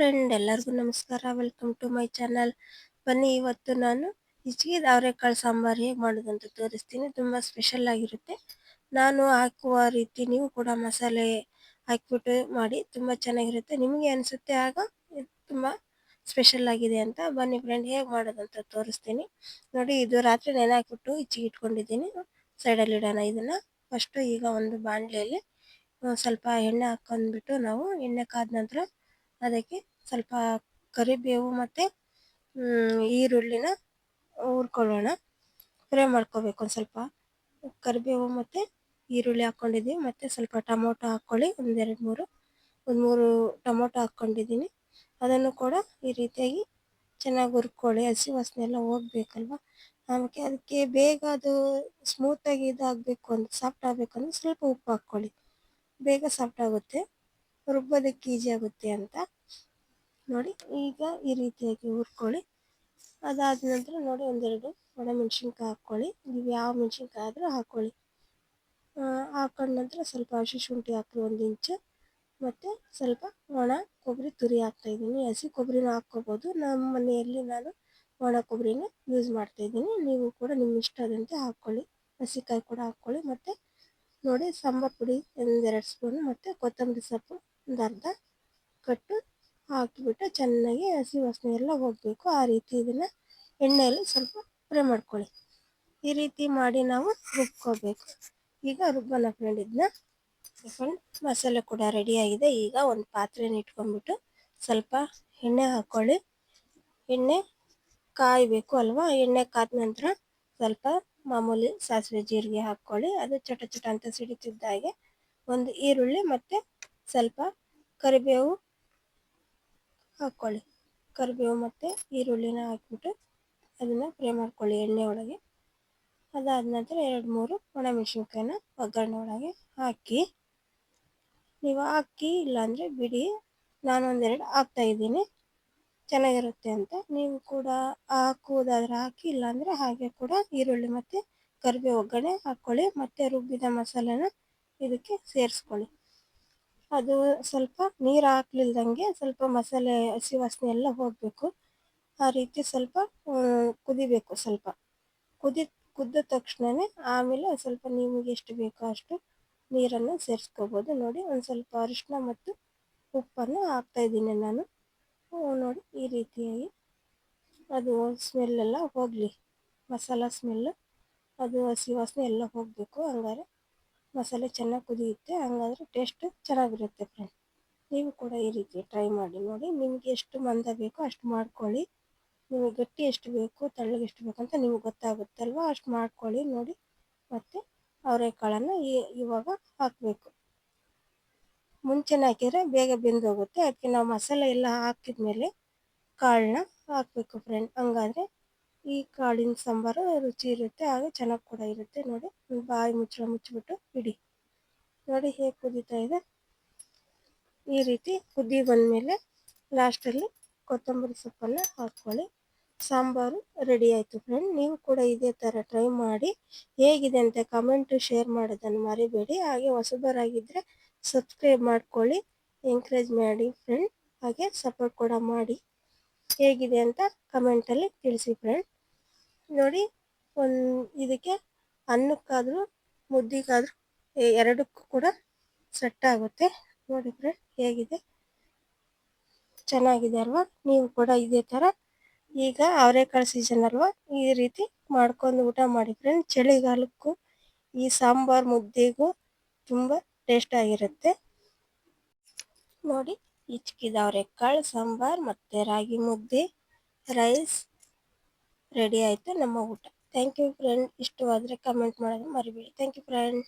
Friend ಎಲ್ಲರಿಗೂ ನಮಸ್ಕಾರ. Welcome to my channel ಬನ್ನಿ, ಇವತ್ತು ನಾನು ಹಿಚ್ಕಿದ ಅವರೆಕಾಳು ಸಾಂಬಾರು ಹೇಗೆ ಮಾಡೋದಂತ ತೋರಿಸ್ತೀನಿ. ತುಂಬ ಸ್ಪೆಷಲ್ ಆಗಿರುತ್ತೆ. ನಾನು ಹಾಕುವ ರೀತಿ ನೀವು ಕೂಡ ಮಸಾಲೆ ಹಾಕಿಬಿಟ್ಟು ಮಾಡಿ, ತುಂಬ ಚೆನ್ನಾಗಿರುತ್ತೆ. ನಿಮಗೆ ಅನಿಸುತ್ತೆ ಆಗ ತುಂಬ ಸ್ಪೆಷಲ್ ಆಗಿದೆ ಅಂತ ಬನ್ನಿ ಫ್ರೆಂಡ್ ಹೇಗೆ ಮಾಡೋದಂತ ತೋರಿಸ್ತೀನಿ. ನೋಡಿ, ಇದು ರಾತ್ರಿ ನೆನೆ ಹಾಕಿಬಿಟ್ಟು ಹಿಚ್ಚಿಗೆ ಇಟ್ಕೊಂಡಿದ್ದೀನಿ. ಸೈಡಲ್ಲಿ ಇಡೋಣ ಇದನ್ನು. ಫಸ್ಟು ಈಗ ಒಂದು ಬಾಣಲೆಯಲ್ಲಿ, ಸ್ವಲ್ಪ ಎಣ್ಣೆ ಹಾಕೊಂಡ್ಬಿಟ್ಟು ನಾವು ಎಣ್ಣೆ ಕಾದ ನಂತರ ಅದಕ್ಕೆ ಸ್ವಲ್ಪ ಕರಿಬೇವು ಮತ್ತು ಈರುಳ್ಳಿನ ಹುರ್ಕೊಳ್ಳೋಣ. ಫ್ರೈ ಮಾಡ್ಕೋಬೇಕು ಒಂದು ಸ್ವಲ್ಪ. ಕರಿಬೇವು ಮತ್ತು ಈರುಳ್ಳಿ ಹಾಕ್ಕೊಂಡಿದ್ದೀವಿ ಮತ್ತು ಸ್ವಲ್ಪ ಟೊಮೊಟೊ ಹಾಕ್ಕೊಳ್ಳಿ ಒಂದೆರಡು ಮೂರು, ಒಂದು ಮೂರು ಟೊಮೊಟೊ ಹಾಕ್ಕೊಂಡಿದ್ದೀನಿ ಅದನ್ನು ಕೂಡ ಈ ರೀತಿಯಾಗಿ ಚೆನ್ನಾಗಿ ಹುರ್ಕೊಳ್ಳಿ. ಹಸಿ ವಾಸನೆ ಎಲ್ಲ ಹೋಗ್ಬೇಕಲ್ವ? ಆಮೇಲೆ ಅದಕ್ಕೆ ಬೇಗ ಅದು ಸ್ಮೂತಾಗಿ ಇದಾಗಬೇಕು ಅಂತ ಸಾಫ್ಟ್ ಆಗಬೇಕು ಅಂದರೆ ಸ್ವಲ್ಪ ಉಪ್ಪು ಹಾಕ್ಕೊಳ್ಳಿ ಬೇಗ ಸಾಫ್ಟ್ ಆಗುತ್ತೆ. ರುಬ್ಬೋದಕ್ಕೆ ಈಜಿ ಆಗುತ್ತೆ ಅಂತ. ನೋಡಿ, ಈಗ ಈ ರೀತಿಯಾಗಿ ಹುರ್ಕೊಳ್ಳಿ. ಅದಾದ ನಂತರ ನೋಡಿ, ಒಂದೆರಡು ಒಣಮೆಣ್ಸಿನ್ಕಾಯಿ ಹಾಕ್ಕೊಳ್ಳಿ. ನೀವು ಯಾವ ಮೆಣಸಿನ್ಕಾಯಿ ಆದರೂ ಹಾಕ್ಕೊಳ್ಳಿ. ಹಾಕೊಂಡ ನಂತರ ಸ್ವಲ್ಪ ಹಸಿ ಶುಂಠಿ ಹಾಕಿ ಒಂದು ಇಂಚ್. ಮತ್ತು ಸ್ವಲ್ಪ ಒಣ ಕೊಬ್ಬರಿ ತುರಿ ಹಾಕ್ತಾಯಿದ್ದೀನಿ ಹಸಿ ಕೊಬ್ಬರಿನ ಹಾಕ್ಕೋಬೋದು. ನಮ್ಮ ಮನೆಯಲ್ಲಿ ನಾನು ಒಣ ಕೊಬ್ಬರಿನ ಯೂಸ್ ಮಾಡ್ತಾಯಿದ್ದೀನಿ ನೀವು ಕೂಡ ನಿಮ್ಮ ಇಷ್ಟದಂತೆ ಹಾಕ್ಕೊಳ್ಳಿ. ಹಸಿಕಾಯಿ ಕೂಡ ಹಾಕ್ಕೊಳ್ಳಿ. ಮತ್ತು ನೋಡಿ, ಸಾಂಬಾರು ಪುಡಿ ಒಂದೆರಡು ಸ್ಪೂನು ಮತ್ತು ಕೊತ್ತಂಬರಿ ಸೊಪ್ಪು ಒಂದು ಅರ್ಧ ಕಟ್ಟು ಹಾಕಿಬಿಟ್ಟು ಚೆನ್ನಾಗಿ ಹಸಿ ವಾಸನೆ ಎಲ್ಲ ಹೋಗಬೇಕು. ಆ ರೀತಿ ಇದನ್ನು ಎಣ್ಣೆಯಲ್ಲಿ ಸ್ವಲ್ಪ ಫ್ರೈ ಮಾಡ್ಕೊಳ್ಳಿ. ಈ ರೀತಿ ಮಾಡಿ ನಾವು ರುಬ್ಕೋಬೇಕು. ಈಗ ರುಬ್ಬನ ಫ್ರೆಂಡ್ ಇದನ್ನ ಮಸಾಲೆ ಕೂಡ ರೆಡಿಯಾಗಿದೆ ಈಗ ಒಂದು ಪಾತ್ರೆನ ಇಟ್ಕೊಂಡ್ಬಿಟ್ಟು ಸ್ವಲ್ಪ ಎಣ್ಣೆ ಹಾಕ್ಕೊಳ್ಳಿ ಎಣ್ಣೆ ಕಾಯಬೇಕು ಅಲ್ವಾ? ಎಣ್ಣೆ ಕಾದ ನಂತರ ಸ್ವಲ್ಪ ಮಾಮೂಲಿ ಸಾಸಿವೆ ಜೀರಿಗೆ ಹಾಕ್ಕೊಳ್ಳಿ. ಅದು ಚಟ ಚಟ ಅಂತ ಸಿಡಿತಿದ್ದಾಗೆ ಒಂದು ಈರುಳ್ಳಿ ಮತ್ತು ಸ್ವಲ್ಪ ಕರಿಬೇವು ಹಾಕ್ಕೊಳ್ಳಿ ಕರಿಬೇವು ಮತ್ತು ಈರುಳ್ಳಿನ ಹಾಕ್ಬಿಟ್ಟು ಅದನ್ನು ಫ್ರೈ ಮಾಡ್ಕೊಳ್ಳಿ ಎಣ್ಣೆ ಒಳಗೆ. ಅದಾದ ನಂತರ ಎರಡು ಮೂರು ಒಣಮೆಣಸಿನ್ಕಾಯಿನ ಒಗ್ಗರಣೆ ಒಳಗೆ ಹಾಕಿ. ನೀವು ಹಾಕಿ ಇಲ್ಲಾಂದರೆ ಬಿಡಿ. ನಾನು ಒಂದೆರಡು ಹಾಕ್ತಾಯಿದ್ದೀನಿ ಚೆನ್ನಾಗಿರುತ್ತೆ ಅಂತ. ನೀವು ಕೂಡ ಹಾಕುವುದಾದ್ರೆ ಹಾಕಿ, ಇಲ್ಲಾಂದರೆ ಹಾಗೆ ಕೂಡ ಈರುಳ್ಳಿ ಮತ್ತು ಕರಿಬೇವು ಒಗ್ಗರಣೆ ಹಾಕ್ಕೊಳ್ಳಿ ಮತ್ತು ರುಬ್ಬಿದ ಮಸಾಲೆನ ಇದಕ್ಕೆ ಸೇರಿಸ್ಕೊಳ್ಳಿ. ಅದು ಸ್ವಲ್ಪ ನೀರು ಹಾಕ್ಲಿಲ್ದಂಗೆ ಸ್ವಲ್ಪ ಮಸಾಲೆ, ಹಸಿ ವಾಸನೆ ಎಲ್ಲ ಹೋಗಬೇಕು. ಆ ರೀತಿ ಸ್ವಲ್ಪ ಕುದಿಬೇಕು ಸ್ವಲ್ಪ. ಕುದಿ, ಕುದ್ದ ತಕ್ಷಣವೇ ಆಮೇಲೆ ಸ್ವಲ್ಪ ನಿಮಗೆ ಎಷ್ಟು ಬೇಕೋ ಅಷ್ಟು ನೀರನ್ನು ಸೇರಿಸ್ಕೋಬೋದು. ನೋಡಿ, ಒಂದು ಸ್ವಲ್ಪ ಅರಿಶಿನ ಮತ್ತು ಉಪ್ಪನ್ನು ಹಾಕ್ತಾಯಿದ್ದೀನಿ ನಾನು. ನೋಡಿ, ಈ ರೀತಿಯಾಗಿ ಅದು ಸ್ಮೆಲ್ಲೆಲ್ಲ ಹೋಗಲಿ. ಮಸಾಲ ಸ್ಮೆಲ್ಲು, ಅದು ಹಸಿ ವಾಸನೆ ಎಲ್ಲ ಹೋಗಬೇಕು ಹಂಗಾರೆ. ಮಸಾಲೆ ಚೆನ್ನಾಗಿ ಕುದಿಯುತ್ತೆ, ಹಂಗಾದ್ರೆ ಟೇಸ್ಟ್ ಚೆನ್ನಾಗಿರುತ್ತೆ ಫ್ರೆಂಡ್ ನೀವು ಕೂಡ ಈ ರೀತಿ ಟ್ರೈ ಮಾಡಿ, ನೋಡಿ ನಿಮಗೆ ಎಷ್ಟು ಮಂದ ಬೇಕೋ ಅಷ್ಟು ಮಾಡ್ಕೊಳ್ಳಿ. ನಿಮಗೆ ಗಟ್ಟಿ ಎಷ್ಟು ಬೇಕು, ತಳ್ಳಗೆ ಎಷ್ಟು ಬೇಕು ಅಂತ ನಿಮ್ಗೆ ಗೊತ್ತಾಗುತ್ತಲ್ವ, ಅಷ್ಟು ಮಾಡ್ಕೊಳ್ಳಿ, ನೋಡಿ. ಮತ್ತು ಅವರೆಕಾಳನ್ನು ಇವಾಗ ಹಾಕಬೇಕು. ಮುಂಚೆನೇ ಹಾಕಿದರೆ ಬೇಗ ಬೆಂದೋಗುತ್ತೆ ಅದಕ್ಕೆ ನಾವು ಮಸಾಲೆ ಎಲ್ಲ ಹಾಕಿದ ಮೇಲೆ ಕಾಳನ್ನ ಹಾಕಬೇಕು ಫ್ರೆಂಡ್ ಹಂಗಾದ್ರೆ ಈ ಕಾಳಿನ ಸಾಂಬಾರು ರುಚಿ ಇರುತ್ತೆ ಹಾಗೆ ಚೆನ್ನಾಗಿ ಕೂಡ ಇರುತ್ತೆ. ನೋಡಿ ಬಾಯಿ ಮುಚ್ಚಳ ಮುಚ್ಚಿಬಿಟ್ಟು ಇಡಿ. ನೋಡಿ, ಹೇಗೆ ಕುದೀತಾ ಇದೆ. ಈ ರೀತಿ ಕುದಿ ಬಂದಮೇಲೆ ಲಾಸ್ಟಲ್ಲಿ ಕೊತ್ತಂಬರಿ ಸೊಪ್ಪನ್ನು ಹಾಕ್ಕೊಳ್ಳಿ. ಸಾಂಬಾರು ರೆಡಿ ಆಯಿತು ಫ್ರೆಂಡ್ ನೀವು ಕೂಡ ಇದೇ ಥರ ಟ್ರೈ ಮಾಡಿ. ಹೇಗಿದೆ ಅಂತ ಕಮೆಂಟು ಶೇರ್ ಮಾಡೋದನ್ನು ಮರಿಬೇಡಿ. ಹಾಗೆ ಹೊಸಬರಾಗಿದ್ದರೆ ಸಬ್ಸ್ಕ್ರೈಬ್ ಮಾಡ್ಕೊಳ್ಳಿ. ಎಂಕರೇಜ್ ಮಾಡಿ ಫ್ರೆಂಡ್ ಹಾಗೆ ಸಪೋರ್ಟ್ ಕೂಡ ಮಾಡಿ. ಹೇಗಿದೆ ಅಂತ ಕಮೆಂಟಲ್ಲಿ ತಿಳಿಸಿ ಫ್ರೆಂಡ್ ನೋಡಿ, ಒಂದು ಇದಕ್ಕೆ ಅನ್ನಕ್ಕಾದರೂ, ಮುದ್ದಿಗಾದರೂ ಎರಡಕ್ಕೂ ಕೂಡ ಸೆಟ್ ಆಗುತ್ತೆ. ನೋಡಿ ಫ್ರೆಂಡ್ ಹೇಗಿದೆ? ಚೆನ್ನಾಗಿದೆ ಅಲ್ವಾ? ನೀವು ಕೂಡ ಇದೇ ಥರ ಈಗ ಅವರೆಕಾಳು ಸೀಸನ್ ಅಲ್ವಾ? ಈ ರೀತಿ ಮಾಡ್ಕೊಂಡು ಊಟ ಮಾಡಿ ಫ್ರೆಂಡ್ ಚಳಿಗಾಲಕ್ಕೂ ಈ ಸಾಂಬಾರು ಮುದ್ದೆಗೂ ತುಂಬ ಟೇಸ್ಟ್ ಆಗಿರುತ್ತೆ. ನೋಡಿ ಹಿಚ್ಕಿದ ಅವರೆಕಾಳು, ಸಾಂಬಾರು ಮತ್ತು ರಾಗಿ ಮುದ್ದೆ ರೈಸ್ ರೆಡಿ ಆಯಿತು ನಮ್ಮ ಊಟ. ಥ್ಯಾಂಕ್ ಯು ಫ್ರೆಂಡ್ ಇಷ್ಟವಾದರೆ ಕಮೆಂಟ್ ಮಾಡೋದು ಮರಿಬೇಡಿ. Thank you friend